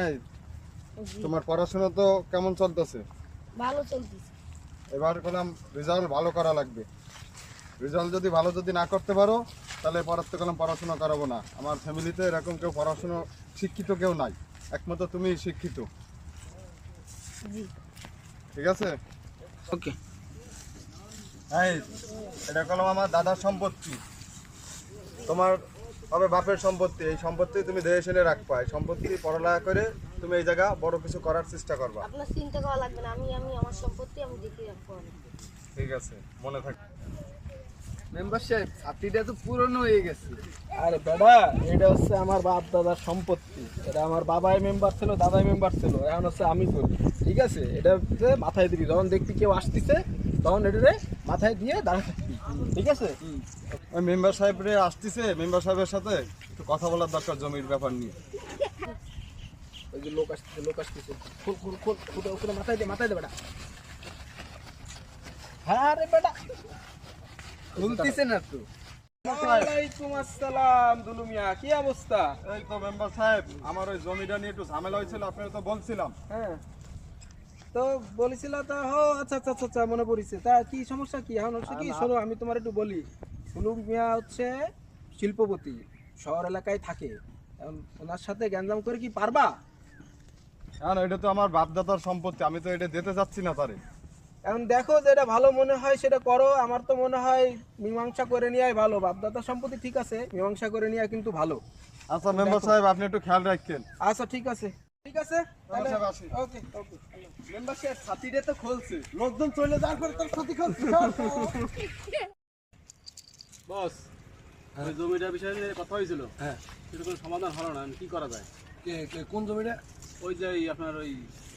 এই তোমার পড়াশোনা তো কেমন চলতেছে? ভালো চলতেছে। এবার করলাম রেজাল্ট ভালো করা লাগবে। রেজাল্ট যদি ভালো যদি না করতে পারো তাহলে পড়াতে গেলাম পড়াশোনা করাবো না। আমার ফ্যামিলিতে এরকম কেউ পড়াশোনা শিক্ষিত কেউ নাই। একমাত্র তুমি শিক্ষিত। ঠিক আছে? ওকে। এই এটা করলাম আমার দাদার সম্পত্তি। তোমার হবে বাপের সম্পত্তি এই সম্পত্তি তুমি দেহে শুনে রাখ এই সম্পত্তি পড়ালেখা করে তুমি এই জায়গা বড় কিছু করার চেষ্টা করবা। আপনার চিন্তা করা লাগবে না। আমি আমি আমার সম্পত্তি আমি দেখে রাখব। ঠিক আছে মনে মেম্বারশিপ ছাত্রীটা তো পুরনো হয়ে গেছে। আরে বেটা এটা হচ্ছে আমার বাপ দাদার সম্পত্তি। এটা আমার বাবাই মেম্বার ছিল দাদাই মেম্বার ছিল। এখন হচ্ছে আমি করি। ঠিক আছে? এটা হচ্ছে মাথায় দিবি। যখন দেখবি কেউ আসতেছে তখন এটারে মাথায় দিয়ে দাঁড়া থাকবি। ঠিক আছে? ওই মেম্বার সাহেব রে আসতেছে মেম্বার সাহেবের সাথে একটু কথা বলার দরকার জমির ব্যাপার নিয়ে। ওই যে লোক আসতেছে লোক আসতেছে। খুল খুলে খুলে মাথায় দে মাথায় দে বেটা। হ্যাঁ রে বেটা। না তো। ওয়ালাইকুম আসসালাম দুলু কি অবস্থা? এই তো মেম্বার সাহেব আমার ওই জমিটা নিয়ে একটু ঝামেলা হয়েছিল আপনারা তো বলছিলাম। হ্যাঁ। তো বলেছিল তা হো আচ্ছা আচ্ছা আচ্ছা, মনে পড়েছে। তা কি সমস্যা কি? এখন হচ্ছে কি শোনো আমি তোমার একটু বলি। মিয়া হচ্ছে শিল্পপতি শহর এলাকায় থাকে। ওনার সাথে গ্যাঞ্জাম করে কি পারবা? কারণ এটা তো আমার বাপদাদার সম্পত্তি আমি তো এটা দিতে চাচ্ছি না তারে। এখন দেখো যেটা ভালো মনে হয় সেটা করো। আমার তো মনে হয় মীমাংসা করে নেওয়াই ভালো। বাপদাদা সম্পত্তি ঠিক আছে মীমাংসা করে নেওয়া কিন্তু ভালো। আচ্ছা মেম্বার সাহেব আপনি একটু খেয়াল রাখেন। আচ্ছা ঠিক আছে। ঠিক আছে? তাহলে সাহেব। ওকে ছাতিটা তো খুলছে। লোকজন চলে যাওয়ার পরে তোর ছাতি খুলছে বস ওই জমিটার বিষয়ে নিয়ে কথা হয়েছিল। হ্যাঁ। সেটা কোনো সমাধান হলো না কি করা যায়? কে কে কোন জমিটা? ওই যে আপনার ওই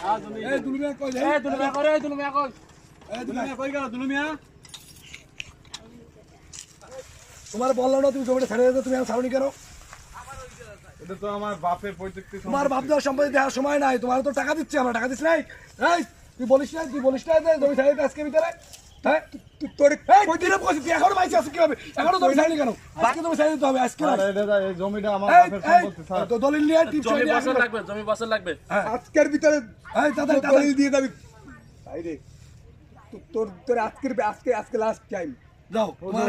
দুলুমিয়া কই এই দুলুমিয়া করে দুলুমিয়া কই? এই, দুলুমিয়া। দুলুমিয়া কই গেল দুলুমিয়া? তোমার বল না তুমি জমিটা ছেড়ে দিতে তুমি আর ছাড়নি কেন? এটা তো আমার বাপের পৈতৃক তোমার বাপ দেওয়ার সম্পত্তি দেওয়ার সময় নাই তোমার তো টাকা দিচ্ছে আমরা টাকা দিচ্ছি নাই। এই তুই বলিস না তুই বলিস না যে জমি ছেড়ে আজকে ভিতরে? তোর আজকে আজকে লাস্ট টাইম যাও তোমার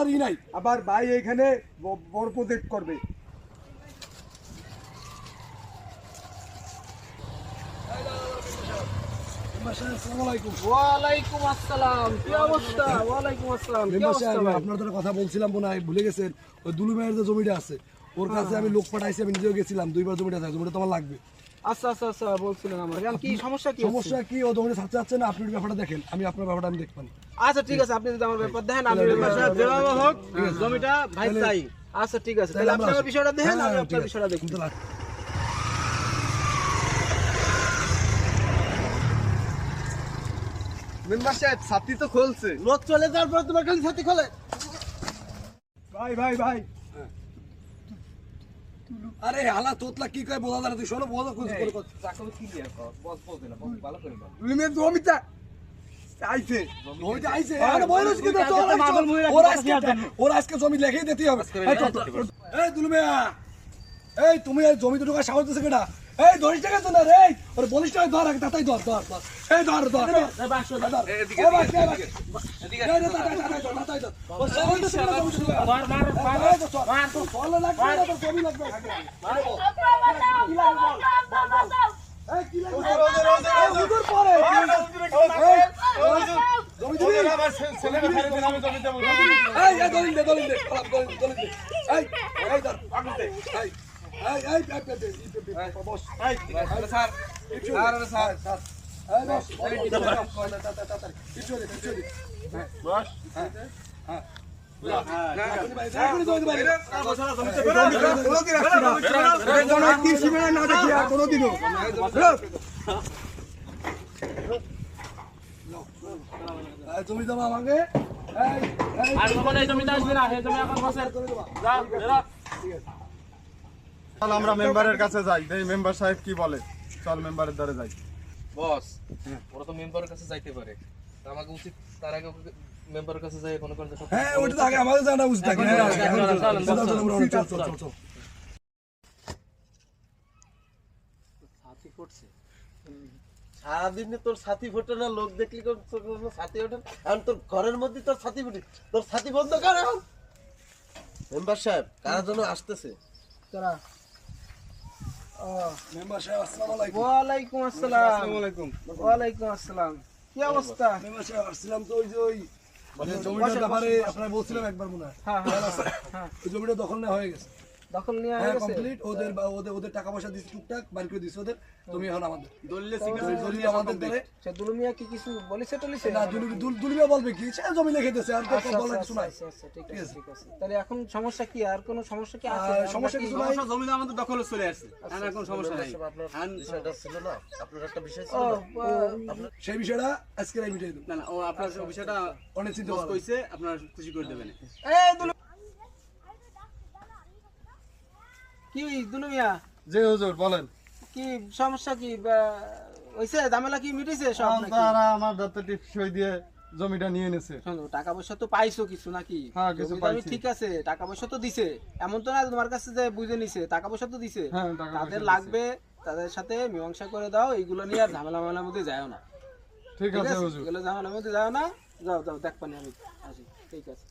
আর ই নাই। আবার ভাই এখানে বড় প্রজেক্ট করবে। আপনার কথা বলছিলাম হয় ভুলে গেছেন। ওই দুলু মেয়ের যে জমিটা আছে ওর কাছে আমি লোক পাঠাইছি আমি নিজেও গেছিলাম দুইবার জমিটা আছে জমিটা তোমার লাগবে। আচ্ছা আচ্ছা আচ্ছা বলছিলেন আমার। কি সমস্যা কি সমস্যা কি? ও জমিটা ছাড়তে যাচ্ছে না আপনি ব্যাপারটা দেখেন। আমি আপনার ব্যাপারটা আমি দেখবেন আচ্ছা ঠিক আছে আপনি যদি আমার ব্যাপার দেখেন আমি যেভাবে হোক জমিটা ভাই চাই। আচ্ছা ঠিক আছে তাহলে আপনি আমার বিষয়টা দেখেন আমি হ্যাঁ, আপনার বিষয়টা দেখি কিন্তু লাগ- মেম্বার সাহেব ছাতি তো খুলছে। লোক চলে যাওয়ার পর তোমার খালি ছাতি খোলে? ভাই ভাই ভাই। আরে হালা তোতলা কি কয় বোঝা যায় তুই শোনো বোঝা খুঁজে করে। কথা। তুমি জমিটা আইছে। জমিটা আইছে। আরে বয়স কি তো চল চল। ওর আজকে ওর আজকে জমি লেখেই দিতে হবে। এই দুলমিয়া এই তুমি এই জমি দুটো সাহস দিছে কেডা? এই ধরিস টাকা তো না রে। ওর বলিস টাকা ধর আগে তাতাই ধর ধর ধর। এই ধর ধর। দলিল দে দলিল দে দলিল দে। কোনোদিনও। জমি দেবো আমাকে আর কখনো এই জমিতে আসবি না, এই জমি এখন বসে যা, বেরো চল আমরা মেম্বারের কাছে যাই। দেই মেম্বার সাহেব কি বলে? চল মেম্বারের দ্বারে যাই। বস ওরা তো মেম্বারের কাছে যাইতে পারে। আমাকে উচিত তার আগে মেম্বারের কাছে যাই কোনো কোনো হ্যাঁ ওটা তো আগে আমাদের জানা উচিত থাকে। হ্যাঁ, চল চল চল চল সাথী করছে সারাদিনে তোর সাথী ফোটে না লোক দেখলি সাথী ওঠে এখন তোর ঘরের মধ্যে তোর সাথী ফুটে। তোর সাথী বন্ধ কর এখন। মেম্বার সাহেব কারা যেন আসতেছে? তারা মেম্বার সাহেব, আসসালামু আলাইকুম। ওয়ালাইকুম আসসালাম। ওয়ালাইকুম আসসালাম। কি অবস্থা? মেম্বার সাহেব, আসসালাম তো ওই যে ওই যে জমিটার ব্যাপারে আপনার বলছিলাম একবার মনে হয়। হ্যাঁ জমিটা দখল নেওয়া হয়ে গেছে। দখল নিয়ে হয়ে গেছে? কমপ্লিট ওদের ওদের ওদের টাকা পয়সা টুকটাক করে ওদের। তুমি এখন আমাদের দলিলে দলিল আমাদের ধরে সে দুলুমিয়া কি কিছু বলেছে টলিছে না দুলুবি দুল- দুলুবিয়া বলবে কি? সে জমি লিখে দিয়েছে আর তো আচ্ছা, বলার আচ্ছা, কিছু নাই। আচ্ছা, আচ্ছা, ঠিক আছে ঠিক আছে। তাহলে এখন সমস্যা কি? আর কোনো সমস্যা কি আছে? সমস্যা কিছু নাই। জমিতে আমাদের দখলে চলে আসছে। আর এখন সমস্যা নাই। বিষয়টা ছিল না? আপনার একটা বিষয় ছিল ও সেই বিষয়টা আজকে আমি মিটাই দেবো। না না ও আপনার বিষয়টা অনেক চিন্তা কইছে আপনার খুশি করে দেবেন। এই দুলু কি দুলুমিয়া? জি হুজুর বলেন। কি সমস্যা কি? হইছে? ঝামেলা কি মিটেছে সব তারা আমার দাঁতে দিয়ে জমিটা নিয়ে নিছে শোনো টাকা পয়সা তো পাইছো কিছু নাকি? হ্যাঁ, কিছু পাইছি। ঠিক আছে টাকা পয়সা তো দিছে। এমন তো না তোমার কাছে যে বুঝে নিছে টাকা পয়সা তো দিছে। হ্যাঁ, তাদের লাগবে তাদের সাথে মীমাংসা করে দাও এইগুলো নিয়ে আর ঝামেলা মামেলার মধ্যে যাও না। ঠিক আছে হুজুর। এগুলো ঝামেলার মধ্যে যাও না। যাও যাও দেখ পানি আমি আসি। ঠিক আছে।